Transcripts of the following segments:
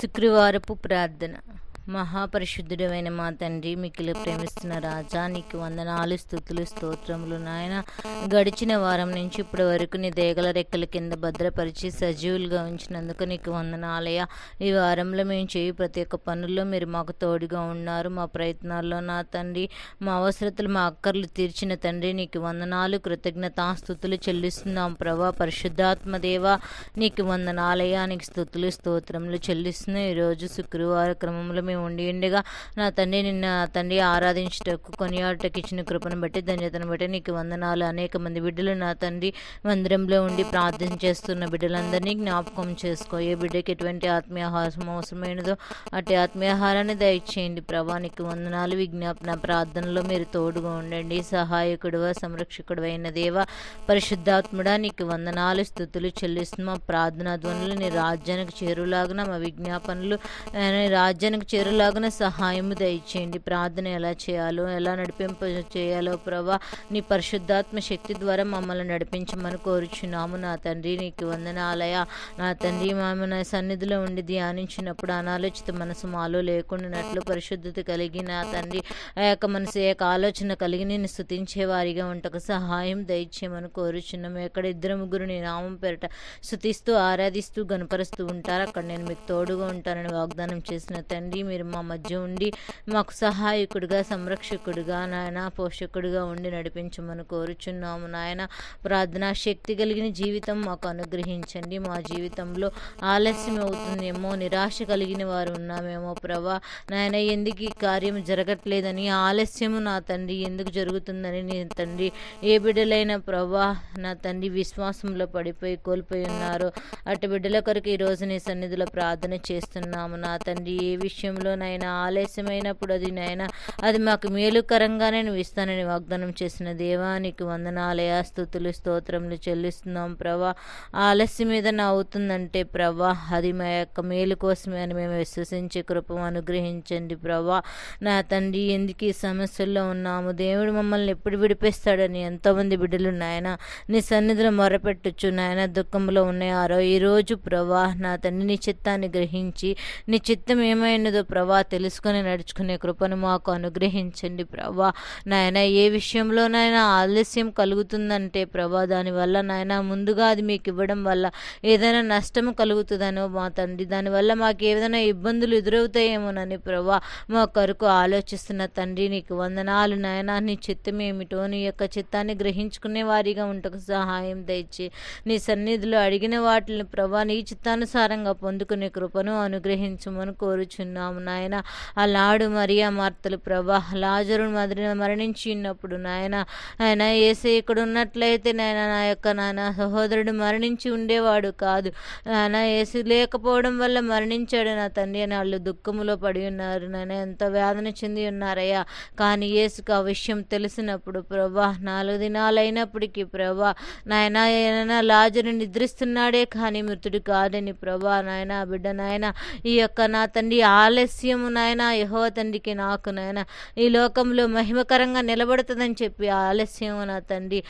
శుక్రవారపు ప్రార్థన. మహాపరిశుద్ధుడమైన మా తండ్రి మిక్కిలి ప్రేమిస్తున్న రాజా నీకు వందనాలు స్థుతులు స్తోత్రములు నాయన. గడిచిన వారం నుంచి ఇప్పటి వరకు నీ దేగల రెక్కల కింద భద్రపరిచి సజీవులుగా ఉంచినందుకు నీకు వందనాలయ ఈ వారంలో మేము చేయి ప్రతి ఒక్క పనుల్లో మీరు మాకు తోడుగా ఉన్నారు. మా ప్రయత్నాల్లో నా తండ్రి మా అవసరతలు మా అక్కర్లు తీర్చిన తండ్రి నీకు వందనాలు కృతజ్ఞతాస్థుతులు చెల్లిస్తున్నాం. ప్రభా పరిశుద్ధాత్మ దేవ నీకు వందనాలయ నీకు స్థుతులు స్తోత్రములు చెల్లిస్తున్నాం. ఈరోజు శుక్రవార క్రమంలో మేము ఉండి ఉండగా నా తండ్రి నిన్న తండ్రి ఆరాధించటకు కొనియాటకు ఇచ్చిన కృపను బట్టి ధన్యతను బట్టి నీకు వందనాలు. అనేక మంది బిడ్డలు నా తండ్రి మందిరంలో ఉండి ప్రార్థన చేస్తున్న బిడ్డలందరినీ జ్ఞాపకం చేసుకో. ఏ బిడ్డకి ఎటువంటి ఆత్మీయాహారం అవసరమైనదో అటు ఆత్మీయాహారాన్ని దయచేయండి ప్రభా. నీకు వందనాలు. విజ్ఞాపన ప్రార్థనలో మీరు తోడుగా ఉండండి. సహాయకుడువ సంరక్షకుడు అయిన దేవ పరిశుద్ధాత్ముడా నీకు వందనాలు. స్థుతులు చెల్లిస్తున్న. ప్రార్థనా ధ్వనులు నీ రాజ్యానికి చేరులాగున మా విజ్ఞాపనలు రాజ్యానికి చేరు రాజ్యానికి సహాయము దయచేయండి. ప్రార్థన ఎలా చేయాలో ఎలా నడిపింప చేయాలో ప్రభా నీ పరిశుద్ధాత్మ శక్తి ద్వారా మమ్మల్ని నడిపించమని కోరుచున్నాము. నా తండ్రి నీకు వందనాలయ. నా తండ్రి మేము నా సన్నిధిలో ఉండి ధ్యానించినప్పుడు అనాలోచిత మనసు మాలో లేకుండానట్లు పరిశుద్ధత కలిగి నా తండ్రి ఆ యొక్క మనసు యొక్క ఆలోచన కలిగి నేను స్థుతించే వారిగా ఉంటకు సహాయం దయచేయమని కోరుచున్నాము. ఎక్కడ ఇద్దరు ముగ్గురు నీ నామం పేరట స్థుతిస్తూ ఆరాధిస్తూ గనపరుస్తూ ఉంటారు అక్కడ నేను మీకు తోడుగా ఉంటానని వాగ్దానం చేసిన తండ్రి మీరు మా మధ్య ఉండి మాకు సహాయకుడిగా సంరక్షకుడిగా నాయన పోషకుడిగా ఉండి నడిపించమని కోరుచున్నాము నాయన. ప్రార్థనా శక్తి కలిగిన జీవితం మాకు అనుగ్రహించండి. మా జీవితంలో ఆలస్యం అవుతుందేమో నిరాశ కలిగిన వారు ఉన్నామేమో ప్రభా. నాయన ఎందుకు ఈ కార్యం జరగట్లేదని ఆలస్యము నా తండ్రి ఎందుకు జరుగుతుందని నీ తండ్రి ఏ బిడ్డలైన ప్రభా నా తండ్రి విశ్వాసంలో పడిపోయి కోల్పోయి ఉన్నారు. అటు బిడ్డల కొరకు ఈ నీ సన్నిధిలో ప్రార్థన చేస్తున్నాము నా తండ్రి. ఏ విషయంలో నాయన ఆలస్యమైనప్పుడు అది నాయన అది మాకు మేలుకరంగానే నువ్వు ఇస్తానని వాగ్దానం చేసిన దేవానికి వందనాలయ స్థుతులు స్తోత్రములు చెల్లిస్తున్నాం ప్రభా. ఆలస్యం ఏదైనా అవుతుందంటే ప్రభా అది మా యొక్క మేలు కోసమే అని మేము విశ్వసించే కృపం అనుగ్రహించండి ప్రభా. నా తండ్రి ఎందుకు ఈ సమస్యల్లో ఉన్నాము? దేవుడు మమ్మల్ని ఎప్పుడు విడిపిస్తాడని ఎంతోమంది బిడ్డలు నాయన నీ సన్నిధిలో మొరపెట్టచ్చు నాయన దుఃఖంలో ఉన్నాయారో ఈరోజు ప్రభా నా తండ్రి నీ చిత్తాన్ని గ్రహించి నీ చిత్తం ఏమైనదో ప్రభా తెలుసుకొని నడుచుకునే కృపను మాకు అనుగ్రహించండి ప్రభా. నాయన ఏ విషయంలోనైనా ఆలస్యం కలుగుతుందంటే ప్రభా దానివల్ల నాయన ముందుగా అది మీకు ఇవ్వడం వల్ల ఏదైనా నష్టం కలుగుతుందనో మా తండ్రి దానివల్ల మాకు ఏదైనా ఇబ్బందులు ఎదురవుతాయేమోనని ప్రభా మా కొరకు ఆలోచిస్తున్న తండ్రి నీకు వందనాలు నాయన. నీ చిత్తం ఏమిటో నీ యొక్క చిత్తాన్ని గ్రహించుకునే వారిగా ఉంటకు సహాయం దయచి. నీ సన్నిధిలో అడిగిన వాటిని ప్రభా నీ చిత్తానుసారంగా పొందుకునే కృపను అనుగ్రహించమని కోరుచున్నాము. నాయన అలాడు మరియా మార్తలు ప్రభా లాజరు మదిన మరణించి ఉన్నప్పుడు నాయన ఆయన ఏసే ఇక్కడ ఉన్నట్లయితే నాయన నా యొక్క నాయన సహోదరుడు మరణించి ఉండేవాడు కాదు. నాయన ఏసు లేకపోవడం వల్ల మరణించాడు నా తండ్రి అని వాళ్ళు దుఃఖములో పడి ఉన్నారు. నాయన ఎంత వేదన చెంది ఉన్నారయ్యా. కానీ ఏసుకు ఆ విషయం తెలిసినప్పుడు ప్రభా నాలుగు దినాలు అయినప్పటికీ ప్రభా నాయన ఏమైనా లాజరు నిద్రిస్తున్నాడే కానీ మృతుడు కాదని ప్రభా నాయన బిడ్డ నాయన ఈ యొక్క నా తండ్రి ఆలయ రహస్యము నాయన యహో తండ్రికి నాకు నాయన. ఈ లోకంలో మహిమకరంగా నిలబడుతుందని చెప్పి ఆలస్యం నా తండ్రి.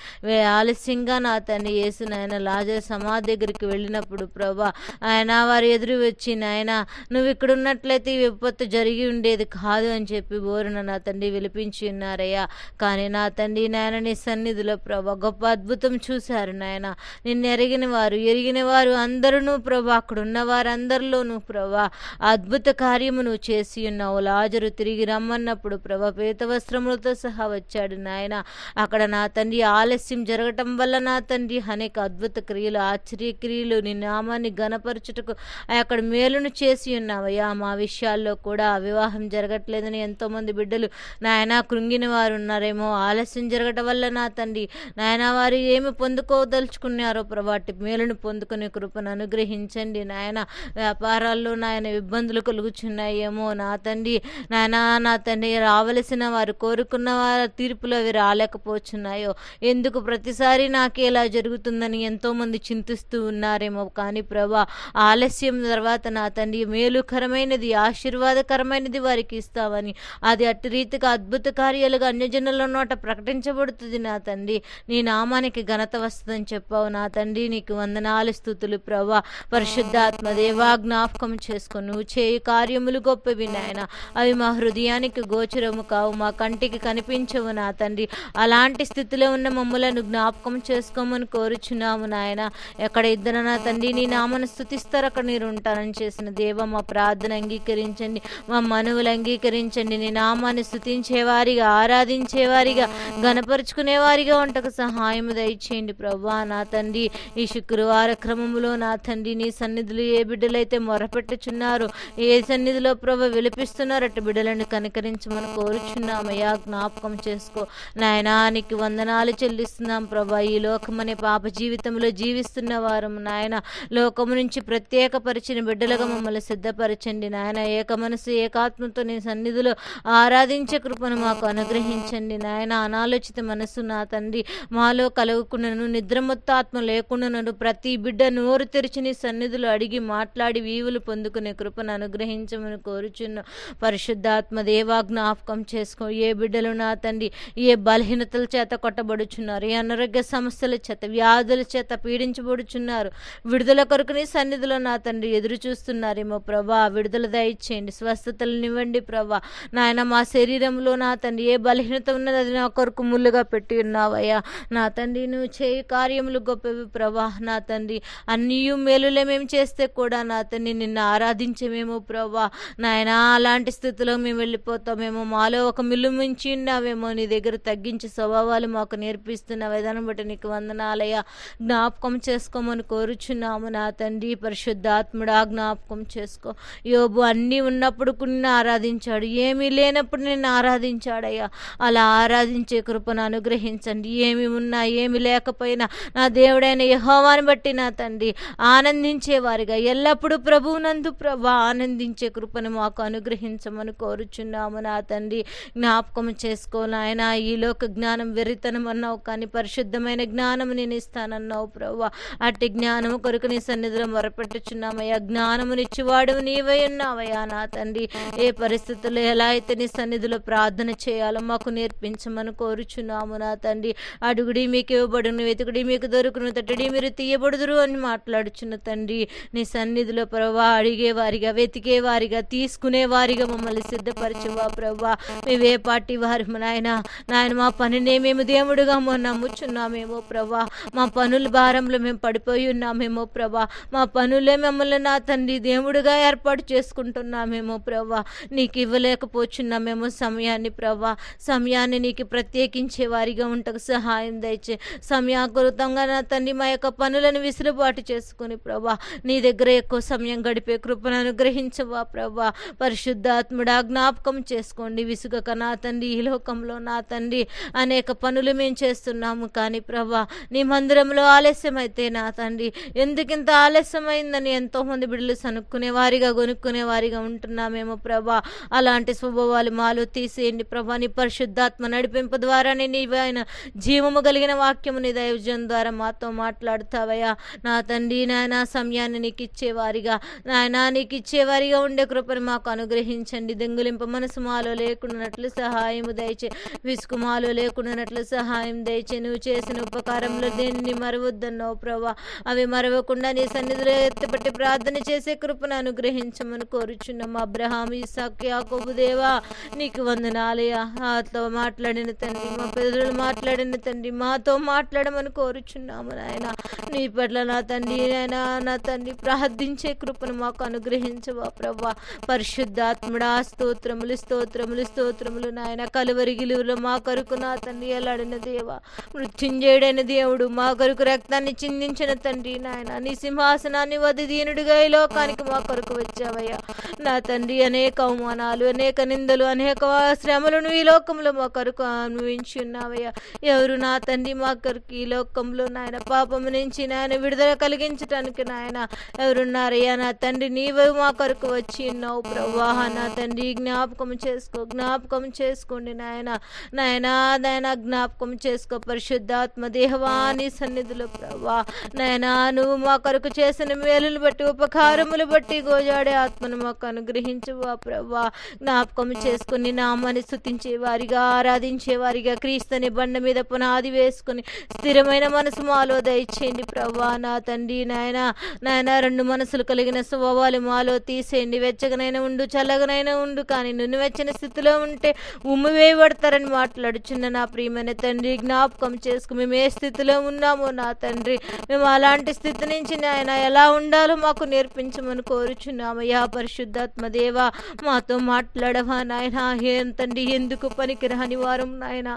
ఆలస్యంగా నా తండ్రి యేసు నాయన లాజర్ సమాధి దగ్గరికి వెళ్ళినప్పుడు ప్రభా ఆయన వారు ఎదురు వచ్చి నాయన నువ్వు ఇక్కడ ఉన్నట్లయితే ఈ విపత్తు జరిగి ఉండేది కాదు అని చెప్పి బోరున నా తండ్రి విలిపించి ఉన్నారయ్యా. కానీ నా తండ్రి నాయన నీ సన్నిధిలో ప్రభా గొప్ప అద్భుతం చూశారు నాయన. నిన్ను ఎరిగిన వారు ఎరిగిన వారు అందరూ ప్రభా అక్కడ ఉన్న వారందరిలోనూ ప్రభా అద్భుత కార్యము నువ్వు చేసి ఉన్నావు. లాజరు తిరిగి రమ్మన్నప్పుడు ప్రభా పేత వస్త్రములతో సహా వచ్చాడు నాయన. అక్కడ నా తండ్రి ఆలస్యం జరగటం వల్ల నా తండ్రి అనేక అద్భుత క్రియలు ఆశ్చర్య క్రియలు నీ నామాన్ని గణపరచుటకు అక్కడ మేలును చేసి ఉన్నావయ్యా. మా విషయాల్లో కూడా వివాహం జరగట్లేదని ఎంతోమంది బిడ్డలు నాయన కృంగిన వారు ఉన్నారేమో. ఆలస్యం జరగటం వల్ల నా తండ్రి నాయన వారు ఏమి పొందుకోదలుచుకున్నారో ప్రభాటి మేలును పొందుకునే కృపను అనుగ్రహించండి నాయన. వ్యాపారాల్లో నాయన ఇబ్బందులు కలుగుచున్నాయి. ఏమో నా తండ్రి. నాయనా నా తండ్రి రావలసిన వారు కోరుకున్న వారి తీర్పులు అవి రాలేకపోతున్నాయో ఎందుకు ప్రతిసారి నాకు ఇలా జరుగుతుందని ఎంతోమంది చింతిస్తూ ఉన్నారేమో. కానీ ప్రభా ఆలస్యం తర్వాత నా తండ్రి మేలుకరమైనది ఆశీర్వాదకరమైనది వారికి ఇస్తావని. అది అట్టి రీతిగా అద్భుత కార్యాలుగా అన్యజనుల నోట ప్రకటించబడుతుంది నా తండ్రి. నీ నామానికి ఘనత వస్తుందని చెప్పావు నా తండ్రి. నీకు వందనాలు స్థుతులు ప్రభా. పరిశుద్ధాత్మ దేవా జ్ఞాపకం చేసుకొని నువ్వు చేయి కార్యములు గొప్పవి నాయన. అవి మా హృదయానికి గోచరము కావు మా కంటికి కనిపించవు నా తండ్రి. అలాంటి స్థితిలో ఉన్న మమ్మలను జ్ఞాపకం చేసుకోమని కోరుచున్నాము నాయన. ఎక్కడ ఇద్దరు నా తండ్రి నీ నామను స్థుతిస్తారు అక్కడ మీరు ఉంటారని చేసిన దేవ మా ప్రార్థన అంగీకరించండి. మా మనవులు అంగీకరించండి. నీ నామాన్ని స్థుతించేవారిగా ఆరాధించేవారిగా గణపరుచుకునేవారిగా వంటకు సహాయం దయచేయండి ప్రభా నా తండ్రి. ఈ శుక్రవార క్రమంలో నా తండ్రి నీ సన్నిధులు ఏ బిడ్డలైతే మొరపెట్టుచున్నారు ఏ సన్నిధిలో ప్రభ విలిపిస్తున్నారట బిడ్డలను కనికరించమని కోరుచున్నామయ్యా జ్ఞాపకం చేసుకో. నాయనానికి వందనాలు చెల్లిస్తున్నాం ప్రభా. ఈ లోకమనే పాప జీవితంలో జీవిస్తున్న వారు నాయన. లోకము నుంచి ప్రత్యేకపరిచిన బిడ్డలుగా మమ్మల్ని సిద్ధపరచండి నాయన. ఏక మనసు ఏకాత్మతో నీ సన్నిధిలో ఆరాధించే కృపను మాకు అనుగ్రహించండి నాయన. అనాలోచిత మనసు నా తండ్రి. మాలో కలుగుకున్నను నిద్రమొత్తాత్మ లేకుండాను ప్రతి బిడ్డ నోరు తెరిచి నీ సన్నిధిలో అడిగి మాట్లాడి వీవులు పొందుకునే కృపను అనుగ్రహించమని కోరుచున్న పరిశుద్ధాత్మ దేవా జ్ఞాపకం చేసుకో. ఏ బిడ్డలు నా తండ్రి ఏ బలహీనతల చేత కొట్టబడుచున్నారు? ఏ అనారోగ్య సమస్యల చేత వ్యాధుల చేత పీడించబడుచున్నారు? విడుదల కొరకు నీ సన్నిధిలో నా తండ్రి ఎదురు చూస్తున్నారేమో ప్రభా. విడుదల దయచేయండి స్వస్థతలనివ్వండి ప్రభా. నాయన మా శరీరంలో నా తండ్రి ఏ బలహీనత ఉన్నది అది నా కొరకు ముళ్ళుగా పెట్టి ఉన్నావయ్యా. నా తండ్రి నువ్వు చేయి కార్యములు గొప్పవి ప్రభా. నా తండ్రి అన్నీ మేలులే మేము చేస్తే కూడా నా తండ్రి నిన్ను ఆరాధించమేమో ప్రభా. నాయన అలాంటి స్థితిలో మేము వెళ్ళిపోతామేమో మాలో ఒక మిల్లు మించి ఉన్నావేమో నీ దగ్గర తగ్గించే స్వభావాలు మాకు నేర్పిస్తున్న విధానం బట్టి నీకు వందనాలయ్యా. జ్ఞాపకం చేసుకోమని కోరుచున్నాము నా తండ్రి. పరిశుద్ధాత్ముడా జ్ఞాపకం చేసుకో. యోబు అన్నీ ఉన్నప్పుడు నిన్ను ఆరాధించాడు. ఏమీ లేనప్పుడు నిన్ను ఆరాధించాడయ్యా. అలా ఆరాధించే కృపను అనుగ్రహించండి. ఏమి ఉన్నా ఏమి లేకపోయినా నా దేవుడైన యహోవాని బట్టి నా తండ్రి ఆనందించేవారిగా. ఎల్లప్పుడూ ప్రభువునందు ప్రభా ఆనందించే కృపను మాకు అనుగ్రహించమని కోరుచున్నాము నా తండ్రి. జ్ఞాపకం చేసుకో నాయన. ఈ లోక జ్ఞానం వెరితనం అన్నావు కానీ పరిశుద్ధమైన జ్ఞానం నేను ఇస్తానన్నావు ప్రభా అట్టి జ్ఞానం కొరకు నీ సన్నిధిలో మొరపెట్టుచున్నామయ్యా. జ్ఞానమునిచ్చివాడు నీవై ఉన్నావయ్యా నా తండ్రి. ఏ పరిస్థితుల్లో ఎలా అయితే నీ సన్నిధిలో ప్రార్థన చేయాలో మాకు నేర్పించమని కోరుచున్నాము నా తండ్రి. అడుగుడి మీకు ఇవ్వబడును వెతుకుడి మీకు దొరుకును తట్టడి మీరు తీయబడుదురు అని మాట్లాడుచున్న తండ్రి. నీ సన్నిధిలో ప్రభా అడిగేవారిగా వెతికేవారిగా తీసుకునే వారిగా మమ్మల్ని సిద్ధపరచువా ప్రభా మేవే పార్టీ వారి నాయన. నాయన మా పనినే మేము దేవుడుగా నమ్ముచున్నామేమో ప్రభా మా పనుల భారంలో మేము పడిపోయి ఉన్నామేమో ప్రభా మా పనులే మమ్మల్ని నా తండ్రి దేవుడుగా ఏర్పాటు చేసుకుంటున్నామేమో ప్రభా నీకు ఇవ్వలేకపోచున్నామేమో సమయాన్ని ప్రభా సమయాన్ని నీకు ప్రత్యేకించే వారిగా ఉంటకు సహాయం దయచే. సమయాకృతంగా నా తండ్రి మా యొక్క పనులను విసులుబాటు చేసుకుని ప్రభా నీ దగ్గర ఎక్కువ సమయం గడిపే కృపను అనుగ్రహించవా ప్రభా పరిశుద్ధాత్ముడా జ్ఞాపకం చేసుకోండి. విసుగక నా తండ్రి ఈ లోకంలో నా తండ్రి అనేక పనులు మేము చేస్తున్నాము. కానీ ప్రభా నీ మందిరంలో ఆలస్యమైతే నా తండ్రి ఎందుకింత ఆలస్యమైందని ఎంతోమంది బిడ్డలు సనుక్కునే వారిగా కొనుక్కునే వారిగా ఉంటున్నామేమో ప్రభా. అలాంటి స్వభావాలు మాలో తీసేయండి ప్రభా. నీ పరిశుద్ధాత్మ నడిపింపు ద్వారానే నీవైన జీవము కలిగిన వాక్యము నీ దైవజం ద్వారా మాతో మాట్లాడుతావయ్యా. నా తండ్రి నాయన సమయాన్ని నీకు ఇచ్చేవారిగా నాయన నీకు ఇచ్చేవారిగా ఉండే కృపను మాకు అనుగ్రహించండి. దొంగిలింప మనసు మాలో లేకుండానట్లు సహాయము దయచే విసుకు మాలో లేకుండానట్లు సహాయం దయచే. నువ్వు చేసిన ఉపకారంలో దేన్ని మరవద్దన్నావు ప్రభా అవి మరవకుండా నీ సన్నిధిలో ఎత్తిపట్టి ప్రార్థన చేసే కృపను అనుగ్రహించమని కోరుచున్నాం. అబ్రహాం ఇసాక్ యాకోబు దేవా నీకు వందనాలయ్యా. మాతో మాట్లాడిన తండ్రి మా పెదవులు మాట్లాడిన తండ్రి మాతో మాట్లాడమని కోరుచున్నాము నాయన. నీ పట్ల నా తండ్రి నాయన నా తండ్రి ప్రార్థించే కృపను మాకు అనుగ్రహించవా ప్రభా పరిశుద్ధాత్ముడా స్తోత్రములు స్తోత్రములు స్తోత్రములు నాయన. కలువరిగిలులో మా కొరకు నా తండ్రి ఎలాడిన దేవ. మృత్యుంజయుడైన దేవుడు మా కొరకు రక్తాన్ని చిందించిన తండ్రి నాయన. నీ సింహాసనాన్ని వది ఈ లోకానికి మా కొరకు వచ్చావయ్యా. నా తండ్రి అనేక అవమానాలు అనేక నిందలు అనేక శ్రమలను ఈ లోకంలో మా కొరకు అనుభవించి ఉన్నావయ్యా ఎవరు నా తండ్రి మా కొరకు ఈ లోకంలో నాయన? పాపము నుంచి నాయన విడుదల కలిగించటానికి నాయన ఎవరున్నారయ్యా? నా తండ్రి నీవు మా కొరకు వచ్చి ఉన్నావు. ఉన్నావు ప్రభా నా తండ్రి జ్ఞాపకం చేసుకో జ్ఞాపకం చేసుకోండి నాయన. నాయనా నాయన జ్ఞాపకం చేసుకో పరిశుద్ధాత్మ దేహవాని సన్నిధిలో ప్రభా నాయనా నువ్వు మా కొరకు చేసిన మేలును బట్టి ఉపకారములు బట్టి గోజాడే ఆత్మను మాకు అనుగ్రహించువా ప్రభా జ్ఞాపకం చేసుకుని నామాన్ని స్థుతించే వారిగా ఆరాధించే వారిగా క్రీస్తుని బండ మీద పునాది వేసుకుని స్థిరమైన మనసు మాలో దయచేయండి ప్రభా నా తండ్రి నాయన. నాయన రెండు మనసులు కలిగిన స్వభావాలు మాలో తీసేయండి. చల్లగనైనా ఉండు చల్లగనైనా ఉండు కానీ నువ్వు వచ్చిన స్థితిలో ఉంటే ఉమ్మి వేయబడతారని మాట్లాడుచున్న నా ప్రియమైన తండ్రి జ్ఞాపకం చేసుకు మేము ఏ స్థితిలో ఉన్నామో నా తండ్రి. మేము అలాంటి స్థితి నుంచి నాయన ఎలా ఉండాలో మాకు నేర్పించమని కోరుచున్నామయ్యా పరిశుద్ధాత్మ దేవా. మాతో మాట్లాడవా నాయన? ఏం తండ్రి ఎందుకు పనికిరాని వారం నాయన?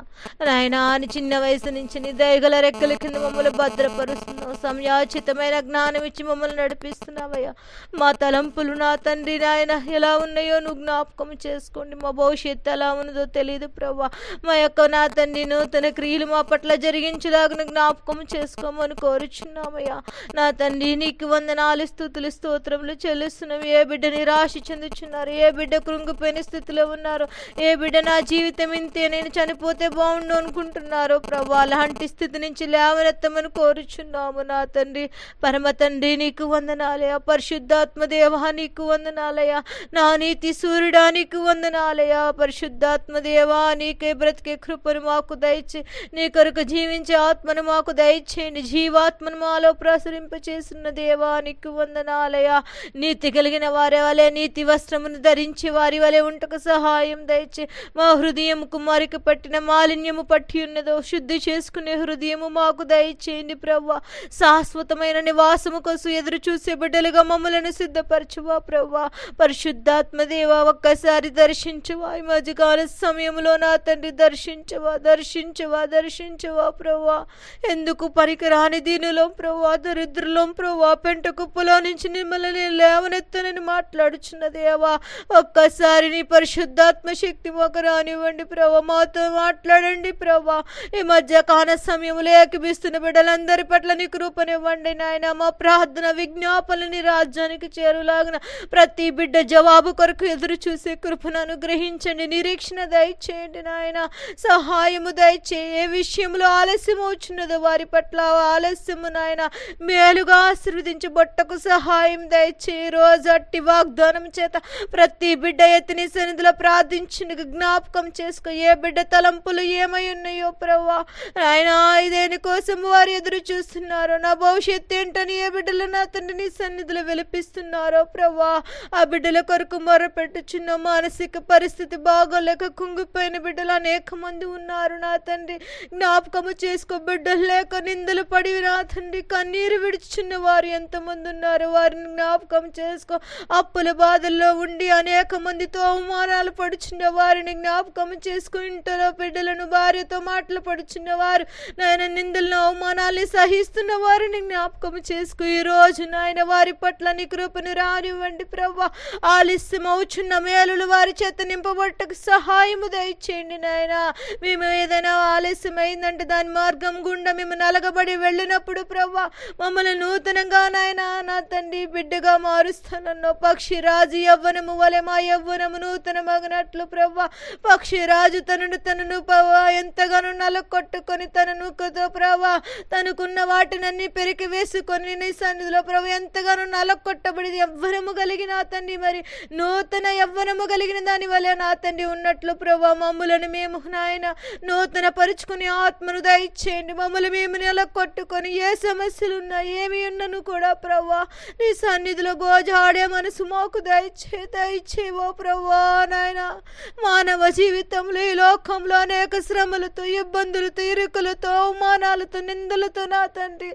నాయన అని చిన్న వయసు నుంచి నీ దయగల రెక్కల కింద మమ్మల్ని భద్రపరుస్తున్నావు. సమయాచితమైన జ్ఞానం ఇచ్చి మమ్మల్ని నడిపిస్తున్నావయ్యా. మా తలంపులు నా తండ్రి నాయన. ఎలా ఉన్నాయో నువ్వు జ్ఞాపకం చేసుకోండి. మా భవిష్యత్తు ఎలా ఉన్నదో తెలియదు ప్రభా మా యొక్క నా తండ్రి నూతన క్రియలు మా పట్ల జరిగించలాగిన జ్ఞాపకం చేసుకోమని కోరుచున్నామయ్యా. నా తండ్రి నీకు వందనాలు స్థుతులు స్తోత్రములు చెల్లిస్తున్నాం. ఏ బిడ్డ నిరాశ చెందుచున్నారు? ఏ బిడ్డ కృంగిపోయిన స్థితిలో ఉన్నారు? ఏ బిడ్డ నా జీవితం ఇంతే నేను చనిపోతే బాగుండు అనుకుంటున్నారు ప్రభా అలాంటి స్థితి నుంచి లేవనెత్తమని కోరుచున్నాము నా తండ్రి. పరమ తండ్రి నీకు వందనాలయ పరిశుద్ధాత్మ దేవా నీకు వందనాలయ నా నీతి సూర్యుడా నీకు వందనాలయ నీకే బ్రతికే కృపను మాకు దయచే నీ కొరకు జీవించే ఆత్మను మాకు దయచేయండి జీవాత్మను మాలో ప్రసరింపచేసిన దేవా నీకు వందనాలయా నీతి కలిగిన వారి వలె నీతి వస్త్రమును ధరించి వారి వలె ఉంటకు సహాయం దయచే. మా హృదయం కుమారికి పట్టిన మాలిన్యము పట్టి ఉన్నదో శుద్ధి చేసుకునే హృదయము మాకు దయచేయండి ప్రవ్వ. శాశ్వతమైన నివాసము కోసం ఎదురు చూసే బిడ్డలుగా మమ్మలను సిద్ధపరచువా ప్రవ్వా. పరిశుద్ధాత్మదేవా ఒక్కసారి దర్శించువా. ఈ మధ్యకాల సమయంలో నా తండ్రి దర్శించవా దర్శించవా దర్శించవా ప్రవ్వా. ఎందుకు పనికిరాని దీనిలో ప్రవ్వా దరిద్రలో ప్రవ్వా పెంట కుప్పలో నుంచి మిమ్మల్ని లేవనెత్తనని మాట్లాడుచున్న దేవా. ఒక్కసారి నీ పరిశుద్ధాత్మ శక్తి మాకు రానివ్వండి ప్రభా మాతో మాట్లాడండి ప్రభా ఈ మధ్య కాన సమయంలో ఏకిపిస్తున్న బిడ్డలందరి పట్ల నీ కృపనివ్వండి నాయన. మా ప్రార్థన విజ్ఞాపనని రాజ్యానికి చేరులాగిన ప్రతి బిడ్డ బిడ్డ జవాబు కొరకు ఎదురు చూసే కృపను అనుగ్రహించండి. నిరీక్షణ దయచేయండి నాయన. సహాయము దయచే ఏ విషయంలో ఆలస్యం అవుచున్నదో వారి పట్ల ఆలస్యము నాయన. మేలుగా ఆశీర్వదించి బొట్టకు సహాయం దయచే రోజు అట్టి వాగ్దానం చేత ప్రతి బిడ్డ ఎత్తిని సన్నిధిలో ప్రార్థించిన. జ్ఞాపకం చేసుకో ఏ బిడ్డ తలంపులు ఏమై ఉన్నాయో ప్రవ్వా. ఆయన ఇదేని కోసం వారు ఎదురు చూస్తున్నారో నా భవిష్యత్తు ఏంటని ఏ బిడ్డలు నా తండ్రిని సన్నిధిలో వెలిపిస్తున్నారో ప్రవ్వా. ఆ బిడ్డల కొరకు మొరపెట్టుచున్న మానసిక పరిస్థితి బాగోలేక కుంగిపోయిన బిడ్డలు అనేక మంది ఉన్నారు నా తండ్రి. జ్ఞాపకము చేసుకో బిడ్డలు లేక నిందలు పడి నా తండ్రి. కన్నీరు విడుచున్న వారు ఎంతమంది ఉన్నారు వారిని జ్ఞాపకం చేసుకో. అప్పుల బాధల్లో ఉండి అనేక మందితో అవమానాలు పడుచున్న వారిని జ్ఞాపకం చేసుకు. ఇంటిలో బిడ్డలను భార్యతో మాటలు పడుచున్న వారు నాయన నిందలను అవమానాలు సహిస్తున్న వారిని జ్ఞాపకం చేసుకో. ఈ రోజు నాయన వారి పట్ల నీ కృపను రానివ్వండి ప్రభా. ఆలస్యమవుచున్న మేలులు వారి చేత నింపబట్టకు సహాయము దయచేయండి నాయన. మేము ఏదైనా ఆలస్యం అయిందంటే దాని మార్గం గుండా మేము నలగబడి వెళ్ళినప్పుడు ప్రవ్వా మమ్మల్ని నూతనంగా నాయన నా తండ్రి బిడ్డగా మారుస్తానన్నో పక్షి రాజు యవ్వనము వలె మా యవ్వనము నూతన మగనట్లు ప్రవ్వా పక్షి రాజు తనను తనను ప్రవ్వా ఎంతగానో నలకొట్టుకొని తనను నూకతో ప్రవ్వా తనకున్న వాటినన్నీ పెరికి వేసుకొని నీ సన్నిధిలో ప్రభు ఎంతగానో నలకొట్టబడి ఎవ్వరము కలిగిన నా తండ్రి మరి నూతన యవ్వనము కలిగిన దాని వలె నా తండ్రి ఉన్నట్లు ప్రభా మమ్ములను మేము నాయన నూతన పరుచుకుని ఆత్మను దయచేయండి. మమ్మల్ని మేము నెలకొట్టుకొని ఏ సమస్యలు ఉన్నా ఏమి ఉన్నను కూడా ప్రభా నీ సన్నిధిలో గోజాడే మనసు మాకు దయచే దయచేవో ప్రభా నాయన. మానవ జీవితంలో ఈ లోకంలో అనేక శ్రమలతో ఇబ్బందులతో ఇరుకులతో అవమానాలతో నిందలతో నా తండ్రి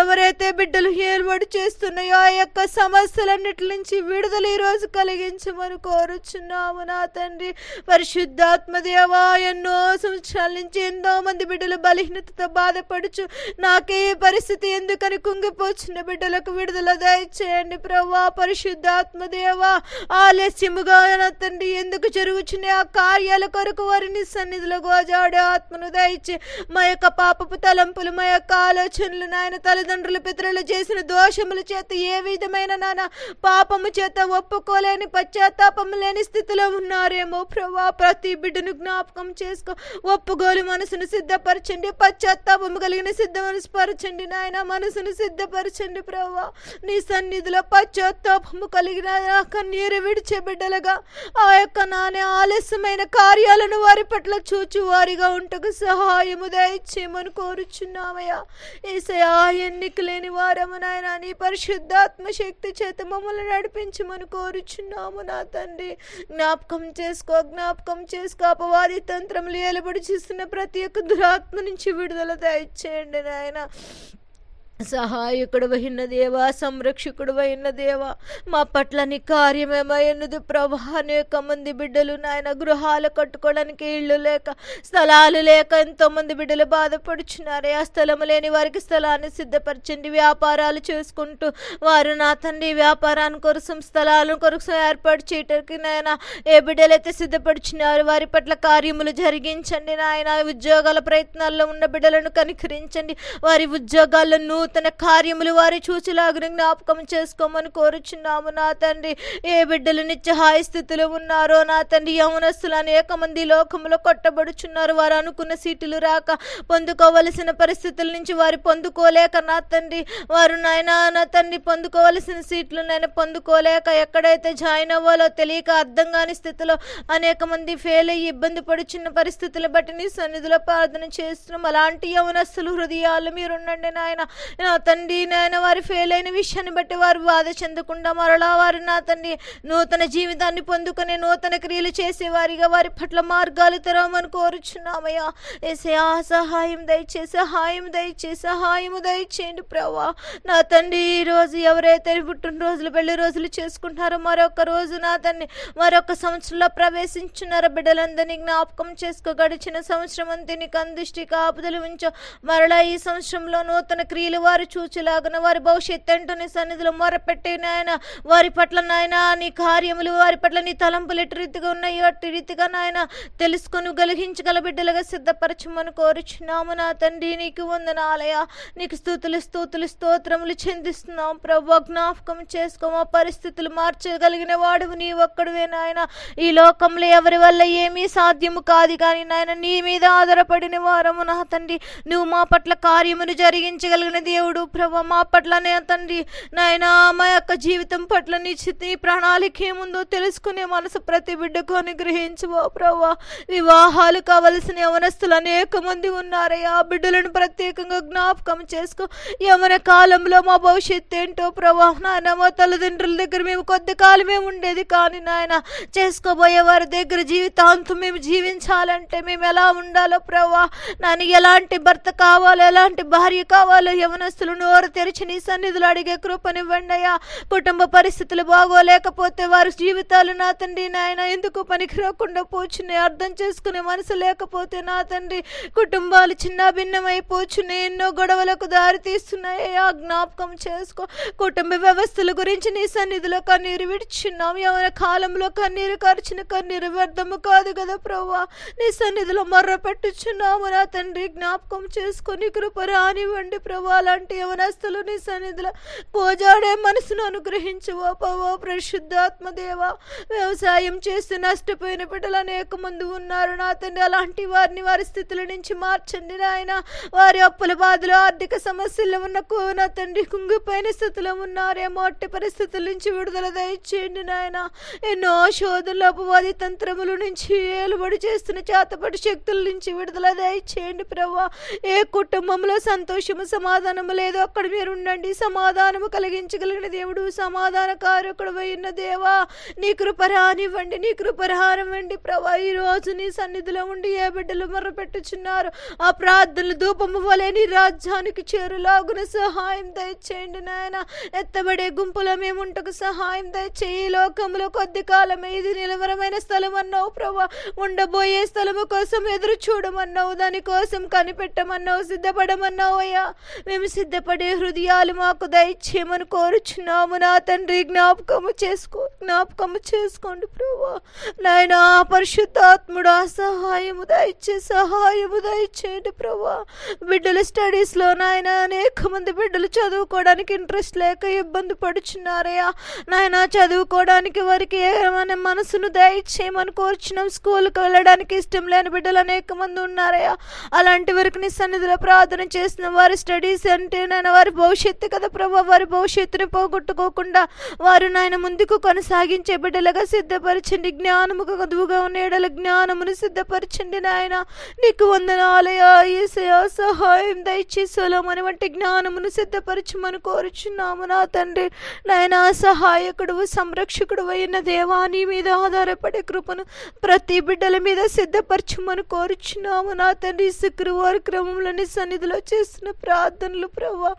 ఎవరైతే బిడ్డలు ఏర్పాటు చేస్తున్నాయో ఆ యొక్క సమస్యలన్నిటి నుంచి విడుదల ఈరోజు కలిగించమని కోరుచున్నాము నా తండ్రి. పరిశుద్ధాత్మ దేవా ఎన్నో సంవత్సరాల నుంచి ఎంతో మంది బిడ్డలు బలహీనతతో బాధపడుచు నాకే ఈ పరిస్థితి ఎందుకని కుంగిపోచున్న బిడ్డలకు విడుదల దయచేయండి ప్రవ్వా. పరిశుద్ధాత్మ దేవా ఆలస్యముగా నా తండ్రి ఎందుకు జరుగుచున్న ఆ కార్యాల కొరకు వారిని సన్నిధిలో గోజాడే ఆత్మను దయచే మా యొక్క పాపపు తలంపులు మా యొక్క ఆలోచనలు నాయన తల్లిదండ్రులు పితరులు చేసిన దోషముల చేత ఏ విధమైన నాన్న పాపము చేత ఒప్పు ఒప్పుకోలేని పశ్చాత్తాపం లేని స్థితిలో ఉన్నారేమో ప్రభా. ప్రతి బిడ్డను జ్ఞాపకం చేసుకో. ఒప్పుగోలు మనసును సిద్ధపరచండి. పశ్చాత్తాపం కలిగిన సిద్ధ మనసుపరచండి నాయన. మనసును సిద్ధపరచండి ప్రభా. నీ సన్నిధిలో పశ్చాత్తాపము కలిగిన కన్నీరు విడిచే బిడ్డలుగా ఆ యొక్క నానే ఆలస్యమైన కార్యాలను వారి పట్ల చూచు వారిగా ఉంటకు సహాయము దయచేయమని కోరుచున్నామయ్యా. ఏసయా ఎన్నిక లేని వారము నాయన. నీ పరిశుద్ధాత్మ శక్తి చేత మమ్మల్ని నడిపించమని కోరుచున్నాము నా తండ్రి. జ్ఞాపకం చేసుకో జ్ఞాపకం చేసుకో. అపవాది తంత్రములు ఏలబడి చేస్తున్న ప్రతి ఒక్క దురాత్మ నుంచి విడుదల దయచేయండి నాయన. సహాయకుడు అయిన దేవా సంరక్షకుడు అయిన దేవా మా పట్ల నీ కార్యమేమైనది ప్రభా. అనేక మంది బిడ్డలు నాయన గృహాలు కట్టుకోవడానికి ఇళ్ళు లేక స్థలాలు లేక ఎంతో మంది బిడ్డలు బాధపడుచున్నారు. ఆ స్థలము లేని వారికి స్థలాన్ని సిద్ధపరచండి. వ్యాపారాలు చేసుకుంటూ వారు నా తండ్రి వ్యాపారాన్ని కోసం స్థలాలను కొరకు ఏర్పాటు చేయటానికి నాయన ఏ బిడ్డలైతే సిద్ధపడుచున్నారు వారి పట్ల కార్యములు జరిగించండి నాయన. ఉద్యోగాల ప్రయత్నాల్లో ఉన్న బిడ్డలను కనికరించండి. వారి ఉద్యోగాల్లో నూతన కార్యములు వారి చూసిలాగున జ్ఞాపకం చేసుకోమని కోరుచున్నాము నా తండ్రి. ఏ బిడ్డలు నిత్యహాయ స్థితిలో ఉన్నారో నా తండ్రి యమునస్తులు అనేక మంది లోకంలో కొట్టబడుచున్నారు. వారు అనుకున్న సీటులు రాక పొందుకోవలసిన పరిస్థితుల నుంచి వారు పొందుకోలేక నా తండ్రి వారు నాయన నా తండ్రి పొందుకోవలసిన సీట్లు నేను పొందుకోలేక ఎక్కడైతే జాయిన్ అవ్వాలో తెలియక అర్థం కాని స్థితిలో అనేక మంది ఫెయిల్ అయ్యి ఇబ్బంది పడుచున్న పరిస్థితులు బట్టి నీ సన్నిధిలో ప్రార్థన చేస్తున్నాం. అలాంటి యవనస్తులు హృదయాలు మీరుండండి నాయన. నా తండ్రి నాయన వారి ఫెయిల్ అయిన విషయాన్ని బట్టి వారు బాధ చెందకుండా మరలా వారు నా తండ్రి నూతన జీవితాన్ని పొందుకునే నూతన క్రియలు చేసేవారిగా వారి పట్ల మార్గాలు తెరవమని కోరుచున్నామయ్యా. ఏసే ఆ సహాయం దయచేసి సహాయం దయచేసి సహాయం దయచేయండి ప్రభా. నా తండ్రి ఈ రోజు ఎవరైతే పుట్టినరోజులు పెళ్ళి రోజులు చేసుకుంటారో మరొక రోజు నా తండ్రి మరొక సంవత్సరంలో ప్రవేశించున్నారో బిడ్డలందరినీ జ్ఞాపకం చేసుకో. గడిచిన సంవత్సరం అంతే నీకు అందిష్టి కాపుదలు ఉంచో. మరలా ఈ సంవత్సరంలో నూతన క్రియలు వారు చూచులాగున వారి భవిష్యత్తు అంటూ నీ సన్నిధిలో మొరపెట్టి నాయన వారి పట్ల నాయన నీ కార్యములు వారి పట్ల నీ తలంపులు ఎటు రీతిగా ఉన్నాయో అటు రీతిగా నాయన తెలుసుకొని గలిగించగల బిడ్డలుగా సిద్ధపరచమని కోరుచున్నాము నా తండ్రి. నీకు వందనాలయ. నీకు స్థుతులు స్తోతులు స్తోత్రములు చెందిస్తున్నాం ప్రభు. జ్ఞాపకం చేసుకో. మా పరిస్థితులు మార్చగలిగిన వాడు నీ ఒక్కడువే నాయన. ఈ లోకంలో ఎవరి వల్ల ఏమీ సాధ్యము కాదు కానీ నాయన నీ మీద ఆధారపడిన వారము నా తండ్రి. నువ్వు మా పట్ల కార్యమును జరిగించగలిగినది దేవుడు ప్రభా మా పట్లనే తండ్రి. నాయన మా యొక్క జీవితం పట్ల నీ నీ ప్రణాళిక ఏముందో తెలుసుకునే మనసు ప్రతి బిడ్డకు అనుగ్రహించువో ప్రభా. వివాహాలు కావలసిన యవనస్తులు అనేక మంది ఉన్నారయ్యా. ఆ బిడ్డలను ప్రత్యేకంగా జ్ఞాపకం చేసుకో. యవన కాలంలో మా భవిష్యత్తు ఏంటో ప్రభా. నాయన మా తల్లిదండ్రుల దగ్గర మేము కొద్ది కాలమే ఉండేది కానీ నాయన చేసుకోబోయే వారి దగ్గర జీవితాంతం మేము జీవించాలంటే మేము ఎలా ఉండాలో ప్రభా. నాని ఎలాంటి భర్త కావాలో ఎలాంటి భార్య కావాలో యవనస్తులు నోరు తెరిచి నీ సన్నిధులు అడిగే కృపనివ్వండి అయ్యా కుటుంబ పరిస్థితులు బాగోలేకపోతే వారి జీవితాలు నా తండ్రి నాయన ఎందుకు పనికి రాకుండా పోచున్నాయి? అర్థం చేసుకునే మనసు లేకపోతే నా తండ్రి కుటుంబాలు చిన్న భిన్నమైపోచున్నాయి. ఎన్నో గొడవలకు దారి తీస్తున్నాయా. జ్ఞాపకం చేసుకో. కుటుంబ వ్యవస్థల గురించి నీ సన్నిధిలో కన్నీరు విడిచున్నాం. ఎవరి కాలంలో కన్నీరు కరిచిన కన్నీరు వ్యర్థము కాదు కదా ప్రభా నీ సన్నిధిలో మర్ర పెట్టుచున్నాము నా తండ్రి. జ్ఞాపకం చేసుకొని కృప రానివ్వండి ప్రభా లాంటి యవనస్తులు నీ సన్నిధిలో పోజాడే మనసును అనుగ్రహించువో పవో పరిశుద్ధాత్మ దేవా వ్యవసాయం చేస్తూ నష్టపోయిన బిడ్డలు అనేక మంది ఉన్నారు. నా తండ్రి అలాంటి వారిని వారి స్థితుల నుంచి మార్చండి నాయన. వారి అప్పుల బాధలు ఆర్థిక సమస్యలు ఉన్న నా తండ్రి కుంగిపోయిన స్థితిలో ఉన్నారేమో అట్టి పరిస్థితుల నుంచి విడుదల దయచేయండి నాయన. ఎన్నో శోధనలు అపవాది తంత్రముల నుంచి ఏలుబడి చేస్తున్న చేతపడి శక్తుల నుంచి విడుదల దయచేయండి ప్రభా. ఏ కుటుంబంలో సంతోషము సమాధానం సమాధానము లేదు అక్కడ మీరు ఉండండి సమాధానము కలిగించగలిగిన దేవుడు సమాధాన కారకుడు అయిన దేవా నీ కృప రానివ్వండి నీ కృప రానివ్వండి ప్రభా? ఈ నీ సన్నిధిలో ఉండి ఏ బిడ్డలు మొర్ర పెట్టుచున్నారు? ఆ ప్రార్థనలు ధూపము వలె నీ రాజ్యానికి చేరులాగున సహాయం దయచేయండి నాయన. ఎత్తబడే గుంపులో మేముంటకు సహాయం దయచేయి. లోకంలో కొద్ది కాలమే ఇది నిలవరమైన స్థలం అన్నావు ప్రభా. ఉండబోయే స్థలము కోసం ఎదురు చూడమన్నావు దానికోసం కనిపెట్టమన్నావు సిద్ధపడమన్నావు అయ్యా. మేము సిద్ధపడే హృదయాలు మాకు దయచేయమని కోరుచున్నాము. నా తండ్రి జ్ఞాపకము చేసుకో జ్ఞాపకము చేసుకోండి ప్రభా నాయన పరిశుద్ధాత్ముడా సహాయము దయచే సహాయము దయచేయండి ప్రభా బిడ్డల స్టడీస్లో నాయన అనేక మంది బిడ్డలు చదువుకోవడానికి ఇంట్రెస్ట్ లేక ఇబ్బంది పడుచున్నారయ్యా. నాయన చదువుకోవడానికి వారికి ఏమైనా మనసును దయచేయమని కోరుచున్నాం. స్కూల్కి వెళ్ళడానికి ఇష్టం లేని బిడ్డలు అనేక మంది ఉన్నారయ్యా. అలాంటి వరకు నీ సన్నిధిలో ప్రార్థన చేసిన వారి స్టడీస్ అంటే నాయన వారి భవిష్యత్తు కదా ప్రభా. వారి భవిష్యత్తుని పోగొట్టుకోకుండా వారు నాయన ముందుకు కొనసాగించే బిడ్డలుగా సిద్ధపరచండి. జ్ఞానము కదువుగా ఉన్న ఎడల జ్ఞానమును సిద్ధపరచండి నాయన. నీకు వందనాలయా ఏసయా సహాయం దయచేసోలోమని వంటి జ్ఞానమును సిద్ధపరచమని కోరుచున్నాము నా తండ్రి. నాయన సహాయకుడు సంరక్షకుడు అయిన దేవా నీ మీద ఆధారపడే కృపను ప్రతి బిడ్డల మీద సిద్ధపరచమని కోరుచున్నాము నా తండ్రి. శుక్రవార క్రమంలోని సన్నిధిలో చేస్తున్న ప్రార్థనలు ప్రభా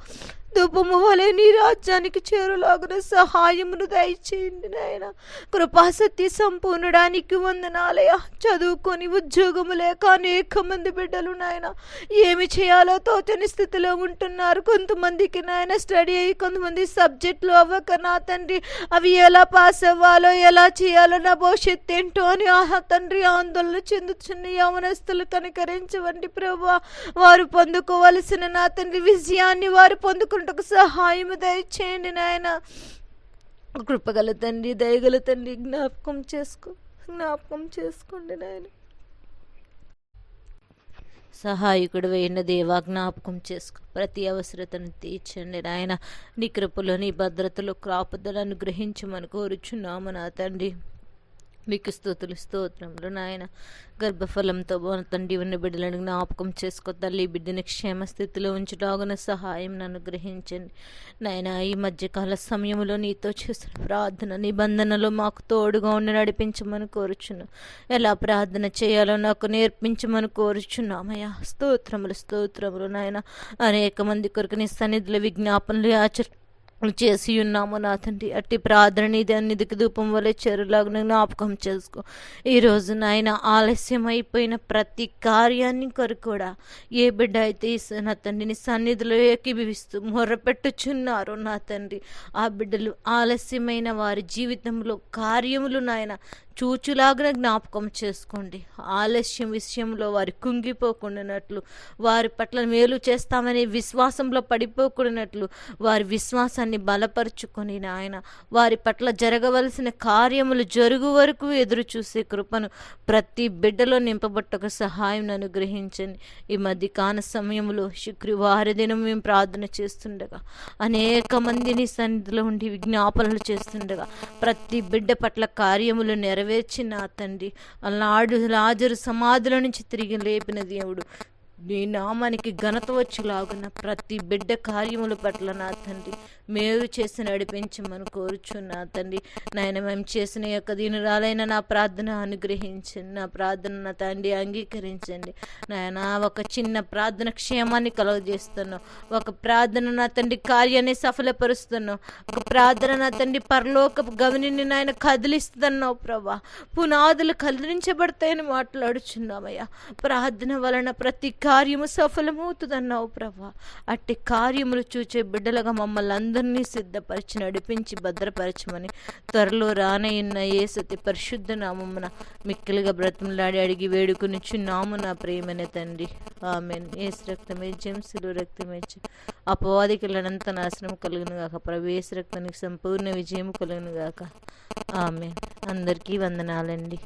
ధూపము వలె నీ రాజ్యానికి చేరులాగున సహాయమును దయచేయండి నాయన. కృపాసక్తి సంపూర్ణడానికి వందనాలయ చదువుకొని ఉద్యోగము లేక అనేక మంది బిడ్డలు నాయన. ఏమి చేయాలో తోచని స్థితిలో ఉంటున్నారు. కొంతమందికి నాయన స్టడీ అయ్యి కొంతమంది సబ్జెక్టులు అవ్వక నా తండ్రి అవి ఎలా పాస్ అవ్వాలో ఎలా చేయాలో నా భవిష్యత్తు ఏంటో అని ఆ తండ్రి ఆందోళన చెందుతున్న యవనస్తులు కనికరించవండి ప్రభా వారు పొందుకోవలసిన నా తండ్రి విజయాన్ని వారు పొందుకు పొందుకుంటకు సహాయము దయచేయండి నాయన. కృపగల తండ్రి దయగల తండ్రి జ్ఞాపకం చేసుకో జ్ఞాపకం చేసుకోండి నాయన. సహాయకుడు అయిన దేవా జ్ఞాపకం చేసుకో. ప్రతి అవసరతను తీర్చండి నాయన. నీ కృపలో నీ భద్రతలో క్రాపదలను గ్రహించమని కోరుచున్నాము నా తండ్రి. మీకు స్తోతులు స్తోత్రములు నాయన. గర్భఫలంతో తండ్రి ఉన్న బిడ్డలను జ్ఞాపకం చేసుకో తల్లి. బిడ్డని క్షేమ స్థితిలో ఉంచుటాగున సహాయం నన్ను గ్రహించండి. నాయన ఈ మధ్యకాల సమయంలో నీతో చేసిన ప్రార్థన నిబంధనలో మాకు తోడుగా ఉండి నడిపించమని కోరుచున్నాం. ఎలా ప్రార్థన చేయాలో నాకు నేర్పించమని కోరుచున్నామయ్యా. స్తోత్రములు స్తోత్రములు నాయన. అనేక మంది కొరకు నీ సన్నిధిలో విజ్ఞాపనలు ఆచర చేసి ఉన్నాము నా తండ్రి. అట్టి ప్రార్థన నీది అన్నిదికి ధూపం వలె చెరులాగా జ్ఞాపకం చేసుకో. ఈరోజు నాయన ఆలస్యం అయిపోయిన ప్రతి కార్యాన్ని కొరకు కూడా ఏ బిడ్డ అయితే నా తండ్రిని సన్నిధిలో ఏకీభవిస్తూ మొర్రపెట్టుచున్నారో నా తండ్రి. ఆ బిడ్డలు ఆలస్యమైన వారి జీవితంలో కార్యములు నాయన చూచులాగా జ్ఞాపకం చేసుకోండి. ఆలస్యం విషయంలో వారి కుంగిపోకుండానట్లు వారి పట్ల మేలు చేస్తామని విశ్వాసంలో పడిపోకుండానట్లు వారి విశ్వాసాన్ని బలపరుచుకొని నాయన వారి పట్ల జరగవలసిన కార్యములు జరుగు వరకు ఎదురు చూసే కృపను ప్రతి బిడ్డలో నింపబట్టక సహాయం అనుగ్రహించండి. ఈ మధ్య కాన సమయంలో శుక్రవారి దినం మేము ప్రార్థన చేస్తుండగా అనేక మందిని సన్నిధిలో ఉండి విజ్ఞాపనలు చేస్తుండగా ప్రతి బిడ్డ పట్ల కార్యములు నెరవేర్చి నా తండ్రి అలాడు లాజరు సమాధుల నుంచి తిరిగి లేపిన దేవుడు. నీ నామానికి ఘనత వచ్చేలాగున ప్రతి బిడ్డ కార్యముల పట్ల నా తండ్రి మేలు చేసి నడిపించమని కోరుచున్నా తండ్రి. నాయన మేము చేసిన యొక్క దీనురాలైన నా ప్రార్థన అనుగ్రహించండి. నా ప్రార్థన నా తండ్రి అంగీకరించండి. నాయన ఒక చిన్న ప్రార్థన క్షేమాన్ని కలుగజేస్తున్నావు ఒక ప్రార్థన నా తండ్రి కార్యాన్ని సఫలపరుస్తున్నావు ఒక ప్రార్థన నా తండ్రి పరలోక గమనిని నాయన కదిలిస్తున్నావు ప్రభా. పునాదులు కదిలించబడతాయని మాట్లాడుచున్నామయ్యా. ప్రార్థన వలన ప్రతి కార్యము సఫలమవుతుందన్నావు ప్రభా. అట్టి కార్యములు చూచే బిడ్డలుగా మమ్మల్ని అందరినీ సిద్ధపరిచి నడిపించి భద్రపరచమని త్వరలో రానయ్యున్న ఏ సతి పరిశుద్ధ నామమున మిక్కిలుగా బ్రతంలాడి అడిగి వేడుకునిచున్నాము నా ప్రేమనే తండ్రి. ఆమెన్. ఏసు రక్తమే జంసులు రక్తమే అపవాదికులనంత నాశనం కలుగును గాక. ప్రవేశ రక్తానికి సంపూర్ణ విజయం కలుగును గాక. ఆమె అందరికీ వందనాలండి.